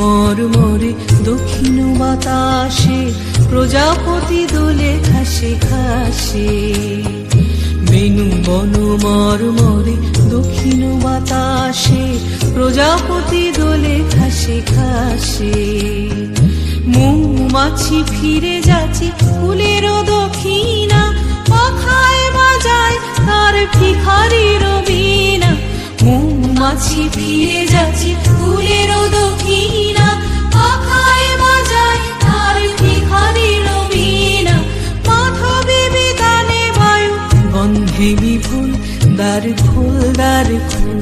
মর মরে দক্ষিণ বাতাসে, প্রজাপতি দোলে খাসে খাসে বেনু বন মর মরে দক্ষিণ বাতাসে, প্রজাপতি দোলে খাসে খাসে মৌমাছি ফিরে যাচ্ছে ফুলেরও দক্ষিণা আছি, ফিরে যাচ্ছি ফুলের দক্ষিণা, পাখায় বাজায় তার ঠিকানি রবিনা। মাধবী বিদানে বায়ু, গন্ধে বিফুল দ্বার খুল, দ্বার ফুল